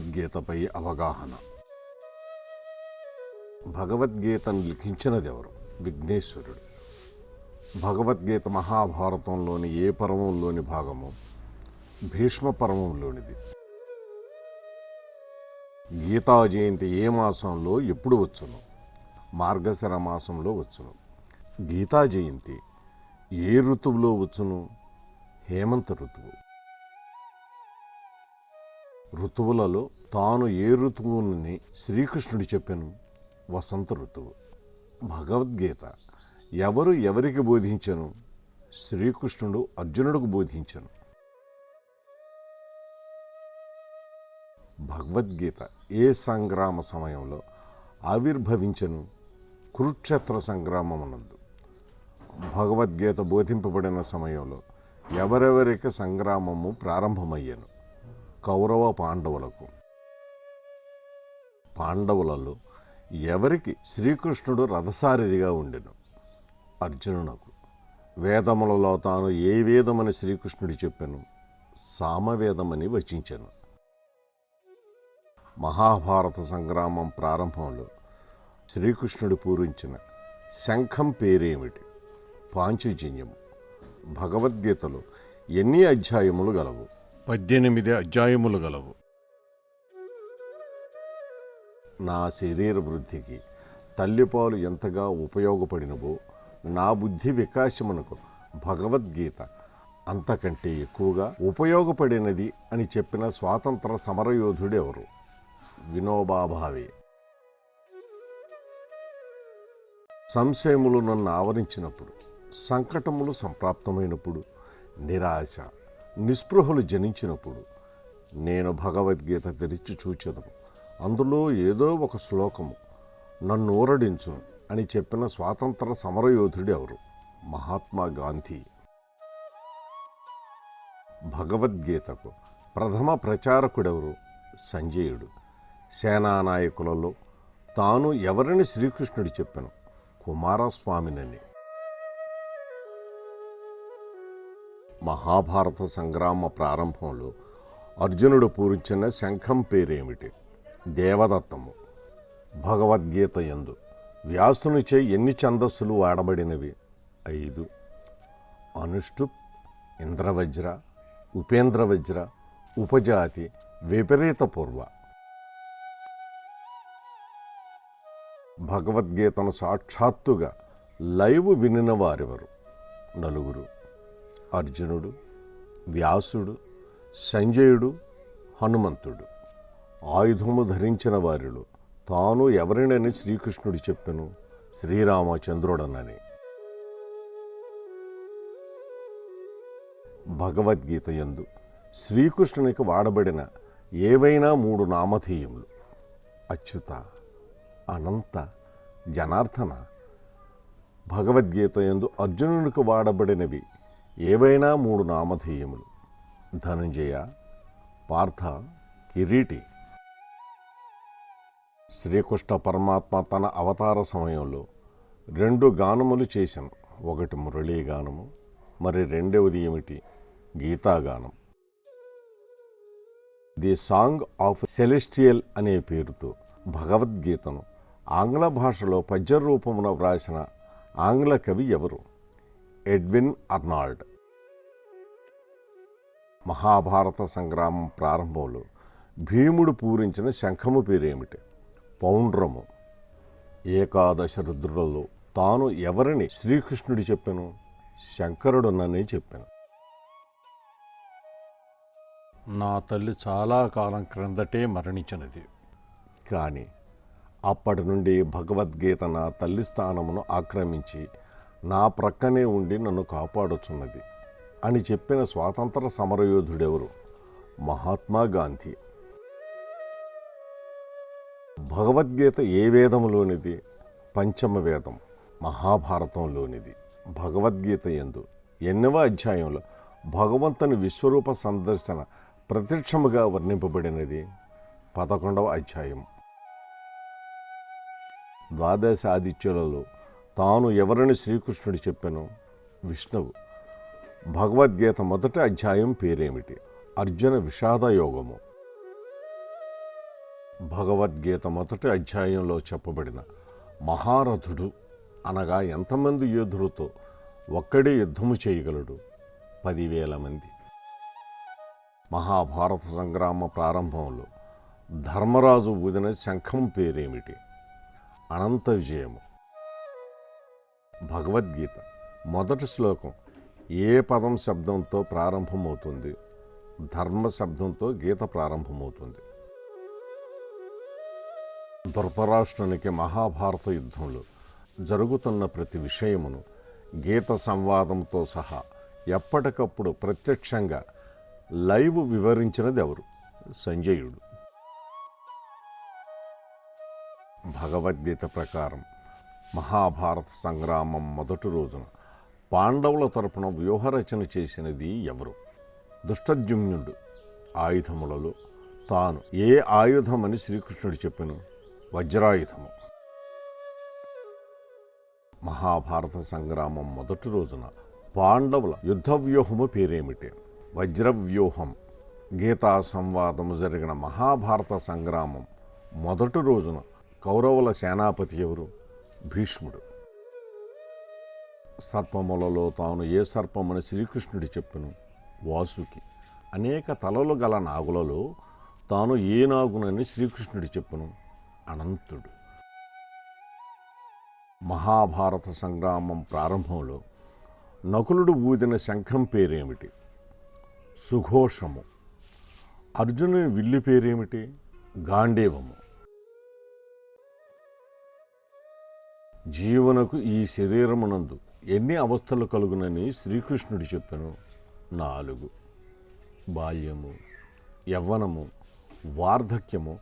భగవద్గీతపై అవగాహన. భగవద్గీతను లిఖించినదెవరు? విఘ్నేశ్వరుడు. భగవద్గీత మహాభారతంలోని ఏ పర్వంలోని భాగము భీష్మ పర్వంలోనిది గీతా జయంతి ఏ మాసంలో ఎప్పుడు వచ్చును? మార్గశర మాసంలో వచ్చును. గీతా జయంతి ఏ ఋతువులో వచ్చును? హేమంత ఋతువు. ఋతువులలో తాను ఏ ఋతువుని శ్రీకృష్ణుడు చెప్పాను వసంత ఋతువు. భగవద్గీత. ఎవరు ఎవరికి బోధించను? శ్రీకృష్ణుడు అర్జునుడికి బోధించను. భగవద్గీత. ఏ సంగ్రామ సమయంలో ఆవిర్భవించను? కురుక్షేత్ర సంగ్రామమునందు. భగవద్గీత బోధింపబడిన సమయంలో ఎవరెవరికి సంగ్రామము ప్రారంభమయ్యను? కౌరవ పాండవులకు. పాండవులలో ఎవరికి శ్రీకృష్ణుడు రథసారథిగా ఉండెను? అర్జునునకు. వేదములలో తాను ఏ వేదమని శ్రీకృష్ణుడు చెప్పాను? సామవేదమని వచించాను. మహాభారత సంగ్రామం ప్రారంభంలో శ్రీకృష్ణుడు పూరించిన శంఖం పేరేమిటి? పాంచుజన్యము. భగవద్గీతలో ఎన్ని అధ్యాయములు గలవు? పద్దెనిమిది అధ్యాయములు గలవు. నా శరీర వృద్ధికి తల్లిపాలు ఎంతగా ఉపయోగపడినవో నా బుద్ధి వికాసమునకు భగవద్గీత అంతకంటే ఎక్కువగా ఉపయోగపడినది అని చెప్పిన స్వాతంత్ర సమరయోధుడెవరు? వినోబాభావే. సంశయములు నన్ను ఆవరించినప్పుడు సంకటములు సంప్రాప్తమైనప్పుడు నిరాశ నిస్పృహలు జనించినప్పుడు నేను భగవద్గీత తెరిచి చూచెదను అందులో ఏదో ఒక శ్లోకము నన్ను ఊరడించు అని చెప్పిన స్వాతంత్ర సమరయోధుడు ఎవరు? మహాత్మా గాంధీ. భగవద్గీతకు ప్రథమ ప్రచారకుడెవరు? సంజయుడు. సేనానాయకులలో తాను ఎవరిని శ్రీకృష్ణుడు చెప్పాను? కుమారస్వామినని. మహాభారత సంగ్రామ ప్రారంభంలో అర్జునుడు పూరించిన శంఖం పేరేమిటి? దేవదత్తము. భగవద్గీత యందు వ్యాసునిచే ఎన్ని ఛందస్సులు వాడబడినవి? ఐదు. అనుష్టుప్ ఇంద్రవజ్ర ఉపేంద్రవజ్ర ఉపజాతి విపరీత పూర్వ. భగవద్గీతను సాక్షాత్తుగా లైవ్ వినిన వారెవరు? నలుగురు. అర్జునుడు వ్యాసుడు సంజయుడు హనుమంతుడు. ఆయుధము ధరించిన వారిలో తాను ఎవరినని శ్రీకృష్ణుడు చెప్పెను? శ్రీరామచంద్రుడనని. భగవద్గీత యందు శ్రీకృష్ణునికి వాడబడిన ఏవైనా మూడు నామధేయములు. అచ్యుత అనంత జనార్దన. భగవద్గీత యందు అర్జునునికి వాడబడినవి ఏవైనా మూడు నామధేయములు. ధనంజయ పార్థ కిరీటి. శ్రీకృష్ణ పరమాత్మ తన అవతార సమయంలో రెండు గానములు చేశాను ఒకటి మురళీ గానము మరి రెండవది ఏమిటి? గీతాగానం ది సాంగ్ ఆఫ్ సెలెస్టియల్ అనే పేరుతో భగవద్గీతను ఆంగ్ల భాషలో పద్య రూపమున వ్రాసిన ఆంగ్ల కవి ఎవరు? Edwin Arnold. మహాభారత సంగ్రామం ప్రారంభంలో భీముడు పూరించిన శంఖము పేరేమిటి? పౌండ్రము. ఏకాదశ రుద్రులలో తాను ఎవరిని శ్రీకృష్ణుడు చెప్పాను? శంకరుడునని చెప్పాను. నా తల్లి చాలా కాలం క్రిందటే మరణించినది. కానీ అప్పటి నుండి భగవద్గీత నా తల్లి స్థానమును ఆక్రమించి నా ప్రక్కనే ఉండి నన్ను కాపాడుచున్నది అని చెప్పిన స్వాతంత్ర సమరయోధుడెవరు? మహాత్మా గాంధీ. భగవద్గీత ఏ వేదంలోనిది పంచమ వేదం మహాభారతంలోనిది. భగవద్గీత ఎందు ఎన్నవ అధ్యాయంలో భగవంతుని విశ్వరూప సందర్శన ప్రత్యక్షముగా వర్ణింపబడినది. పదకొండవ అధ్యాయం. ద్వాదశ ఆదిత్యులలో తాను ఎవరిని శ్రీకృష్ణుడు చెప్పాను విష్ణువు. భగవద్గీత మొదటి అధ్యాయం పేరేమిటి? అర్జున విషాద యోగము భగవద్గీత మొదటి అధ్యాయంలో చెప్పబడిన మహారథుడు అనగా ఎంతమంది యోధులతో ఒక్కడే యుద్ధము చేయగలడు? పదివేల మంది. మహాభారత సంగ్రామ ప్రారంభంలో ధర్మరాజు ఊదిన శంఖం పేరేమిటి? అనంత విజయము. భగవద్గీత. మొదటి శ్లోకం ఏ పదం శబ్దంతో ప్రారంభమవుతుంది? ధర్మ శబ్దంతో గీత ప్రారంభమవుతుంది. ధృతరాష్ట్రునికి మహాభారత యుద్ధంలో జరుగుతున్న ప్రతి విషయమును గీత సంవాదంతో సహా ఎప్పటికప్పుడు ప్రత్యక్షంగా లైవ్ వివరించినది ఎవరు సంజయుడు. భగవద్గీత ప్రకారం మహాభారత సంగ్రామం మొదటి రోజున పాండవుల తరపున వ్యూహరచన చేసినది ఎవరు? దుష్టద్యుమ్నుడు ఆయుధములలో తాను ఏ ఆయుధమని శ్రీకృష్ణుడు చెప్పిన? వజ్రాయుధము. మహాభారత సంగ్రామం మొదటి రోజున పాండవుల యుద్ధ వ్యూహము పేరేమిటి? వజ్రవ్యూహం. గీతా సంవాదము జరిగిన మహాభారత సంగ్రామం మొదటి రోజున కౌరవుల సేనాపతి ఎవరు? భీష్ముడు. సర్పములలో తాను ఏ సర్పమని శ్రీకృష్ణుడు చెప్పెను. వాసుకి అనేక తలలు గల నాగులలో తాను ఏ నాగునని శ్రీకృష్ణుడు చెప్పును. అనంతుడు. మహాభారత సంగ్రామం ప్రారంభంలో నకులుడు ఊదిన శంఖం పేరేమిటి? సుఘోషము. అర్జునుని విల్లు పేరేమిటి? గాండేవము. జీవనకు ఈ శరీరమునందు ఎన్ని అవస్థలు కలుగునని శ్రీకృష్ణుడు చెప్పాను. నాలుగు. బాల్యము యవ్వనము వార్ధక్యము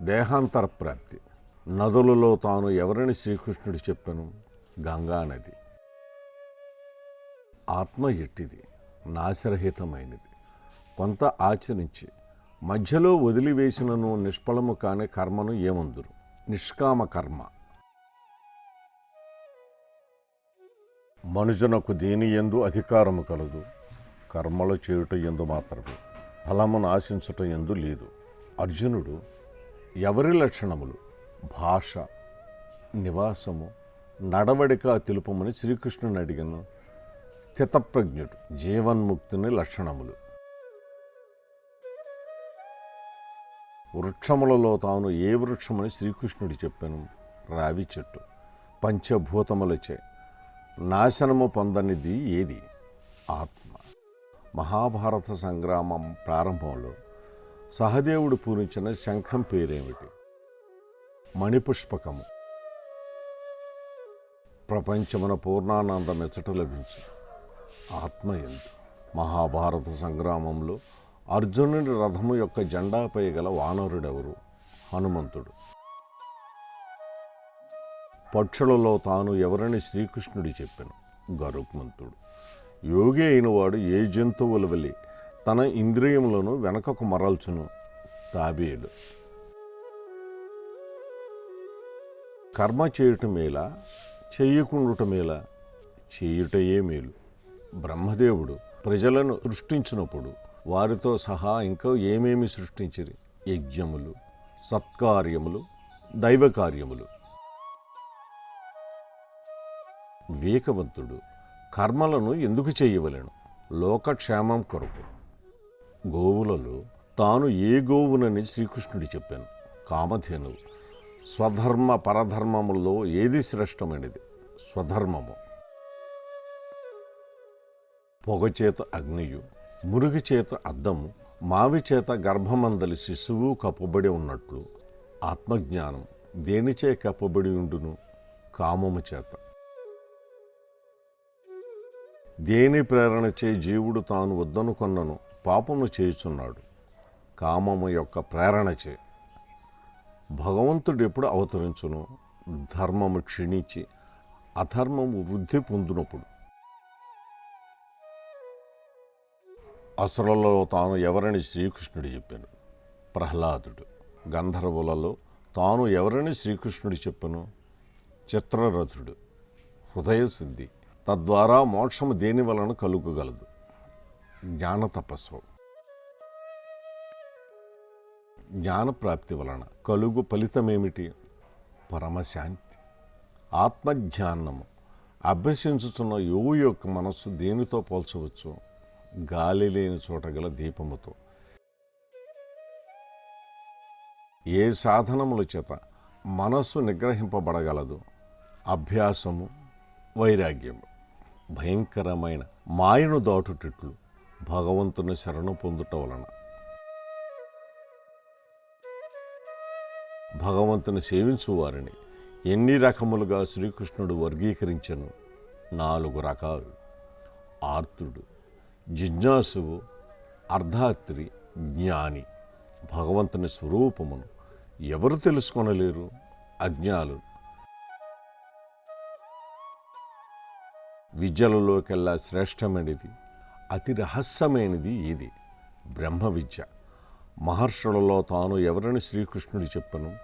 దేహాంతర ప్రాప్తి నదులలో తాను ఎవరని శ్రీకృష్ణుడు చెప్పాను? గంగా నది. ఆత్మ ఎట్టిది? నాశరహితమైనది. కొంత ఆచరించి మధ్యలో వదిలివేసినను నిష్ఫలము కాని కర్మను ఏమందురు? నిష్కామ కర్మ మనుజునకు దేని ఎందు అధికారము కలదు. కర్మలు చేయుట ఎందు మాత్రమే. ఫలమును ఆశించుట ఎందు లేదు. అర్జునుడు ఎవరి లక్షణములు? భాష నివాసము నడవడిక తెలుపమని శ్రీకృష్ణుని అడిగను. స్థితప్రజ్ఞుడు జీవన్ముక్తుని లక్షణములు. వృక్షములలో తాను ఏ వృక్షమని శ్రీకృష్ణుడు చెప్పాను. రావి చెట్టు పంచభూతములచే. నాశనము పొందనిది ఏది? ఆత్మ. మహాభారత సంగ్రామం ప్రారంభంలో సహదేవుడు పూరించిన శంఖం పేరేమిటి? మణిపుష్పకము. ప్రపంచమున పూర్ణానంద ఎచ్చట లభించు ఆత్మ ఎందు. మహాభారత సంగ్రామంలో అర్జునుడి రథము యొక్క జెండాపై గల వానరుడెవరు? హనుమంతుడు. పక్షులలో తాను ఎవరని శ్రీకృష్ణుడు చెప్పాను. గరుత్మంతుడు. యోగి అయినవాడు ఏ జంతువుల వలె తన ఇంద్రియములను వెనకకు మరల్చును? తాబేలు కర్మ చేయటం మేలా చెయ్యకుండుట మేలా చేయుటయే మేలు. బ్రహ్మదేవుడు ప్రజలను సృష్టించినప్పుడు వారితో సహా ఇంకా ఏమేమి సృష్టించిరి? యజ్ఞములు సత్కార్యములు దైవ కార్యములు వివేకవంతుడు. కర్మలను ఎందుకు చేయవలెను? లోకక్షేమం కొరకు. గోవులలో తాను ఏ గోవునని శ్రీకృష్ణుడు చెప్పాను. కామధేనువు స్వధర్మ పరధర్మములో ఏది శ్రేష్టమైనది? స్వధర్మము. పొగ చేత అగ్నియు మురుగు చేత అద్దము మావి చేత గర్భమందలి శిశువు కప్పబడి ఉన్నట్లు ఆత్మజ్ఞానం దేనిచే కప్పబడి ఉండును? కామము చేత. దేని ప్రేరణచే జీవుడు తాను వద్దనుకొన్నను పాపము చేయుచున్నాడు. కామము యొక్క ప్రేరణచే. భగవంతుడు ఎప్పుడు అవతరించును? ధర్మము క్షీణించి అధర్మము వృద్ధి పొందినప్పుడు. అసురులలో తాను ఎవరని శ్రీకృష్ణుడు చెప్పాను. ప్రహ్లాదుడు. గంధర్వులలో తాను ఎవరని శ్రీకృష్ణుడు చెప్పాను? చిత్రరథుడు. హృదయశుద్ధి తద్వారా మోక్షము దేని వలన కలుగగలదు? జ్ఞాన తపస్సు. జ్ఞానప్రాప్తి వలన కలుగు ఫలితమేమిటి? పరమశాంతి. ఆత్మజ్ఞానము అభ్యసించుతున్న యువు యొక్క మనస్సు దేనితో పోల్చవచ్చు? గాలి లేని చోట గల దీపముతో. ఏ సాధనముల చేత మనస్సు నిగ్రహింపబడగలదు? అభ్యాసము వైరాగ్యము. భయంకరమైన మాయను దాటుటట్లు భగవంతుని శరణు పొందుట వలన. భగవంతుని సేవించు వారిని ఎన్ని రకములుగా శ్రీకృష్ణుడు వర్గీకరించను? నాలుగు రకాలు. ఆర్తుడు జిజ్ఞాసువు అర్ధాత్రి జ్ఞాని. భగవంతుని స్వరూపమును ఎవరు తెలుసుకొనలేరు? అజ్ఞాలు. విద్యలలోకెల్లా శ్రేష్టమైనది అతి రహస్యమైనది ఇది. బ్రహ్మ విద్య. మహర్షులలో తాను ఎవరని శ్రీకృష్ణుడు చెప్పను?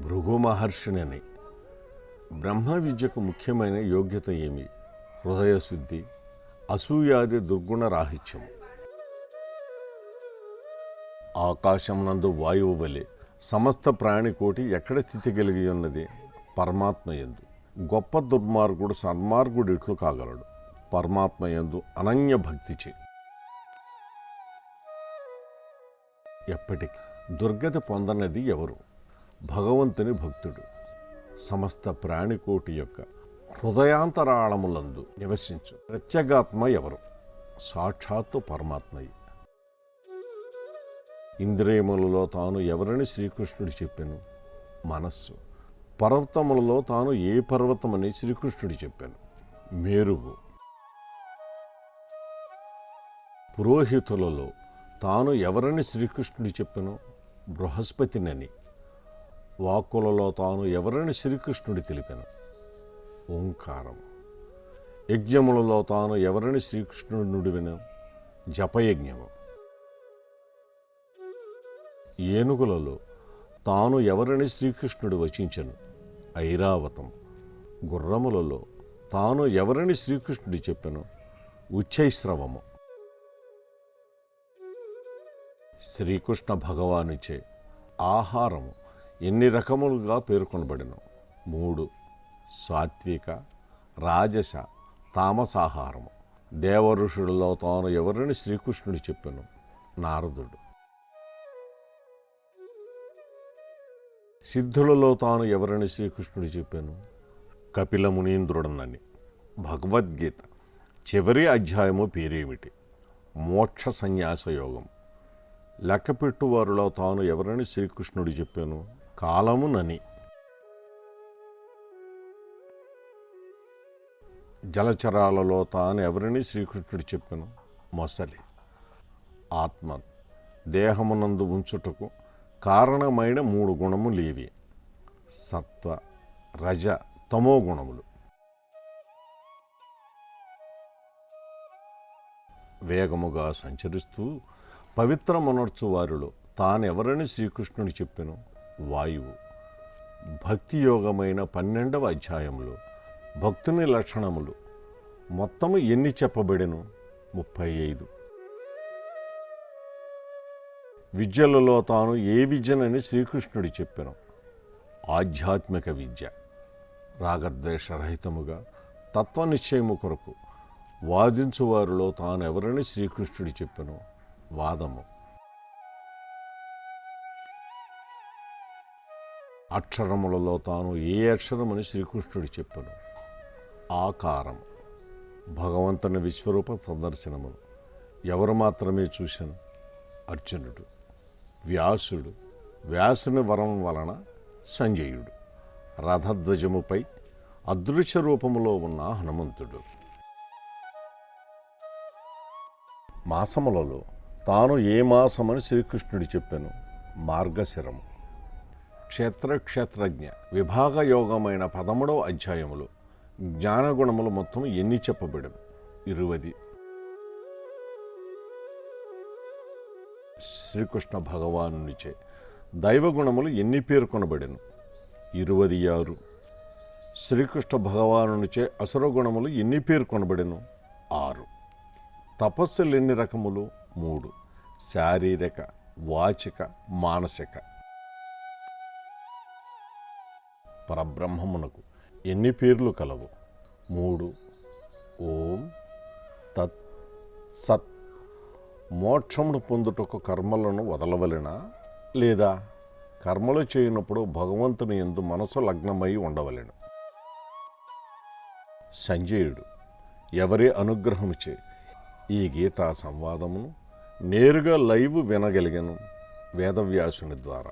భృగు మహర్షినని బ్రహ్మ విద్యకు ముఖ్యమైన యోగ్యత ఏమి? హృదయశుద్ధి అసూయాది దుర్గుణ రాహిత్యం ఆకాశం నందు వాయువు వలె సమస్త ప్రాణికోటి ఎక్కడ స్థితి కలిగి ఉన్నది? పరమాత్మ యందు. గొప్ప దుర్మార్గుడు సన్మార్గుడు ఇట్లు కాగలడు? పరమాత్మ యందు అనన్య భక్తిచే ఎప్పటికీ? దుర్గతి పొందనది ఎవరు? భగవంతుని భక్తుడు. సమస్త ప్రాణికోటి యొక్క హృదయాంతరాళములందు నివసించు. ప్రత్యేగాత్మ ఎవరు? సాక్షాత్తు పరమాత్మయ్య ఇంద్రియములలో తాను ఎవరని శ్రీకృష్ణుడు చెప్పాను? మనస్సు. పర్వతములలో తాను ఏ పర్వతమని శ్రీకృష్ణుడు చెప్పాను. మేరుగు. పురోహితులలో తాను ఎవరని శ్రీకృష్ణుడు చెప్పాను? బృహస్పతినని. వాక్కులలో తాను ఎవరని శ్రీకృష్ణుడు తెలిపాను? ఓంకారం. యజ్ఞములలో తాను ఎవరని శ్రీకృష్ణుడు నుడివిన జపయజ్ఞము. ఏనుగులలో తాను ఎవరని శ్రీకృష్ణుడు వచించను? ఐరావతం. గుర్రములలో తాను ఎవరని శ్రీకృష్ణుడు చెప్పాను? ఉచ్చైశ్రవము శ్రీకృష్ణ భగవానుచే ఆహారము ఎన్ని రకములుగా పేర్కొనబడిన? మూడు. సాత్విక రాజస తామసాహారము. దేవఋషులలో తాను ఎవరని శ్రీకృష్ణుడు చెప్పాను? నారదుడు. సిద్ధులలో తాను ఎవరని శ్రీకృష్ణుడు చెప్పాను. కపిల మునీంద్రుడనని. భగవద్గీత. చివరి అధ్యాయము పేరేమిటి? మోక్ష సన్యాస యోగం. లెక్కపెట్టువారిలో తాను ఎవరని శ్రీకృష్ణుడు చెప్పాను. కాలమునని జలచరాలలో తాను ఎవరని శ్రీకృష్ణుడు చెప్పాను. మొసలి. ఆత్మ దేహమునందు ఉంచుటకు కారణమైన మూడు గుణములేవి సత్వ రజ తమో గుణములు. వేగముగా సంచరిస్తూ పవిత్రమునర్చు వారిలో తానెవరని శ్రీకృష్ణుని చెప్పెను? వాయువు. భక్తి యోగమైన పన్నెండవ అధ్యాయంలో భక్తుని లక్షణములు. మొత్తము ఎన్ని చెప్పబడెను? ముప్పై ఐదు. విద్యలలో తాను ఏ విద్యనని శ్రీకృష్ణుడు చెప్పాను. ఆధ్యాత్మిక విద్య రాగద్వేషరహితముగా తత్వనిశ్చయము కొరకు వాదించువారిలో తాను ఎవరని శ్రీకృష్ణుడు చెప్పెను? వాదము. అక్షరములలో తాను ఏ అక్షరమని శ్రీకృష్ణుడు చెప్పాను? ఆకారం. భగవంతుని విశ్వరూప సందర్శనములు ఎవరు మాత్రమే చూశాను? అర్జునుడు వ్యాసుడు వ్యాసుని వరం వలన సంజయుడు. రథధ్వజముపై అదృశ్య రూపములో ఉన్న హనుమంతుడు. మాసములలో తాను ఏ మాసమని శ్రీకృష్ణుడు చెప్పాను మార్గశిరము. క్షేత్ర క్షేత్రజ్ఞ విభాగ యోగమైన పదమూడవ అధ్యాయములో జ్ఞానగుణములు మొత్తం ఎన్ని చెప్పబడను? ఇరువది. శ్రీకృష్ణ భగవానునిచే. దైవగుణములు ఎన్ని పేర్కొనబడెను? ఇరువది ఆరు. శ్రీకృష్ణ భగవానునిచే అసుర గుణములు ఎన్ని పేర్కొనబడెను? ఆరు. తపస్సులు ఎన్ని రకములు? మూడు. శారీరక వాచిక మానసిక. పరబ్రహ్మమునకు ఎన్ని పేర్లు కలవు? మూడు. ఓం తత్ సత్ మోక్షమును పొందుటకు కర్మలను వదలవలెనా? లేదా కర్మలు చేయనప్పుడు భగవంతుని ఎందు మనసు లగ్నమై ఉండవలెను? సంజయుడు ఎవరి అనుగ్రహముచే ఈ గీతా సంవాదమును నేరుగా లైవ్ వినగలిగను వేదవ్యాసుని ద్వారా.